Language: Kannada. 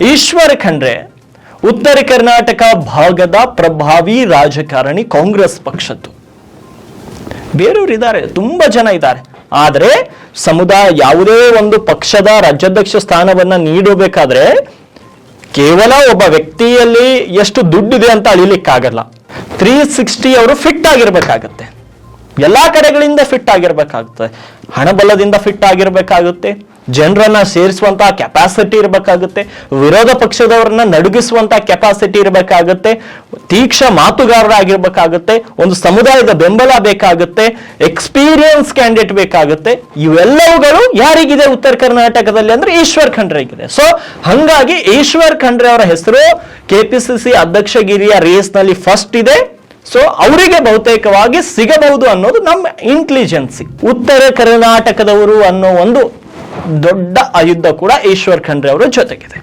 ಈಶ್ವರ್ ಖಂಡ್ರೆ, ಉತ್ತರ ಕರ್ನಾಟಕ ಭಾಗದ ಪ್ರಭಾವಿ ರಾಜಕಾರಣಿ ಕಾಂಗ್ರೆಸ್ ಪಕ್ಷದ್ದು. ಬೇರೆಯವರು ಇದ್ದಾರೆ, ತುಂಬಾ ಜನ ಇದ್ದಾರೆ. ಆದರೆ, ಸಮುದಾಯ ಯಾವುದೇ ಒಂದು ಪಕ್ಷದ ರಾಜ್ಯಾಧ್ಯಕ್ಷ ಸ್ಥಾನವನ್ನ ನೀಡಬೇಕಾದ್ರೆ, ಕೇವಲ ಒಬ್ಬ ವ್ಯಕ್ತಿಯಲ್ಲಿ ಎಷ್ಟು ದುಡ್ಡಿದೆ ಅಂತ ಅಳಿಲಿಕ್ಕಾಗಲ್ಲ. ತ್ರೀ ಸಿಕ್ಸ್ಟಿ ಅವರು ಫಿಟ್ ಆಗಿರ್ಬೇಕಾಗತ್ತೆ. ಎಲ್ಲಾ ಕಡೆಗಳಿಂದ ಫಿಟ್ ಆಗಿರ್ಬೇಕಾಗುತ್ತೆ. ಹಣಬಲದಿಂದ ಫಿಟ್ ಆಗಿರ್ಬೇಕಾಗುತ್ತೆ. ಜನರನ್ನ ಸೇರಿಸುವಂತಹ ಕೆಪಾಸಿಟಿ ಇರಬೇಕಾಗುತ್ತೆ, ವಿರೋಧ ಪಕ್ಷದವರನ್ನ ನಡುಗಿಸುವಂತ ಕೆಪಾಸಿಟಿ ಇರಬೇಕಾಗುತ್ತೆ, ತೀಕ್ಷ್ಣ ಮಾತುಗಾರರಾಗಿರ್ಬೇಕಾಗುತ್ತೆ, ಒಂದು ಸಮುದಾಯದ ಬೆಂಬಲ ಬೇಕಾಗುತ್ತೆ ಎಕ್ಸ್ಪೀರಿಯನ್ಸ್ ಕ್ಯಾಂಡಿಡೇಟ್ ಬೇಕಾಗುತ್ತೆ, ಇವೆಲ್ಲವುಗಳು ಯಾರಿಗಿದೆ ಉತ್ತರ ಕರ್ನಾಟಕದಲ್ಲಿ ಅಂದ್ರೆ ಈಶ್ವರ್ ಖಂಡ್ರೆಗಿದೆ. ಸೊ ಹಂಗಾಗಿ ಈಶ್ವರ್ ಖಂಡ್ರೆ ಅವರ ಹೆಸರು ಕೆಪಿಸಿಸಿ ಅಧ್ಯಕ್ಷಗಿರಿಯ ರೇಸ್ನಲ್ಲಿ ಫಸ್ಟ್ ಇದೆ. ಸೊ ಅವರಿಗೆ ಬಹುತೇಕವಾಗಿ ಸಿಗಬಹುದು ಅನ್ನೋದು ನಮ್ಮ ಇಂಟೆಲಿಜೆನ್ಸಿ ಉತ್ತರ ಕರ್ನಾಟಕದವರು ಅನ್ನೋ ಒಂದು ದೊಡ್ಡ ಆಯುಧ ಕೂಡ ಈಶ್ವರ್ ಖಂಡ್ರೆ ಅವರ ಜೊತೆಗಿದೆ.